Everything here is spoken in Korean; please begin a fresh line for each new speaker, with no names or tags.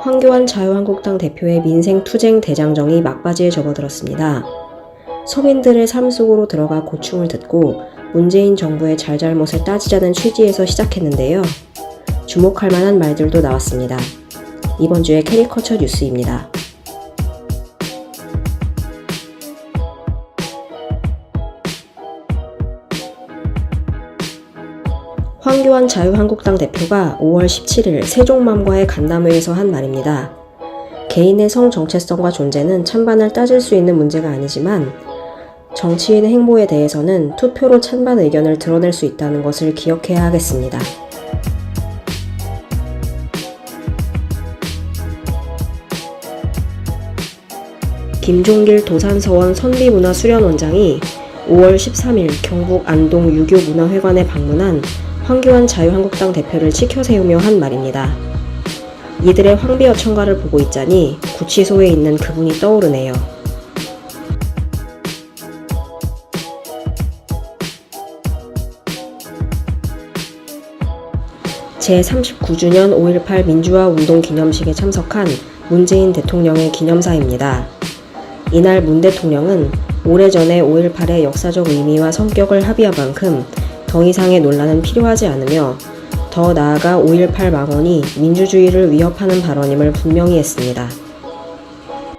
황교안 자유한국당 대표의 민생 투쟁 대장정이 막바지에 접어들었습니다. 서민들의 삶 속으로 들어가 고충을 듣고 문재인 정부의 잘잘못을 따지자는 취지에서 시작했는데요. 주목할 만한 말들도 나왔습니다. 이번 주의 캐리커처 뉴스입니다. 황교안 자유한국당 대표가 5월 17일 세종맘과의 간담회에서 한 말입니다. 개인의 성 정체성과 존재는 찬반을 따질 수 있는 문제가 아니지만 정치인의 행보에 대해서는 투표로 찬반 의견을 드러낼 수 있다는 것을 기억해야 하겠습니다. 김종길 도산서원 선비문화수련원장이 5월 13일 경북 안동 유교문화회관에 방문한 황교안 자유한국당 대표를 치켜 세우며 한 말입니다. 이들의 황비어 청가를 보고 있자니 구치소에 있는 그분이 떠오르네요. 제39주년 5.18 민주화 운동 기념식에 참석한 문재인 대통령의 기념사입니다. 이날 문 대통령은 오래전에 5.18의 역사적 의미와 성격을 합의한 만큼 더 이상의 논란은 필요하지 않으며 더 나아가 5.18 망언이 민주주의를 위협하는 발언임을 분명히 했습니다.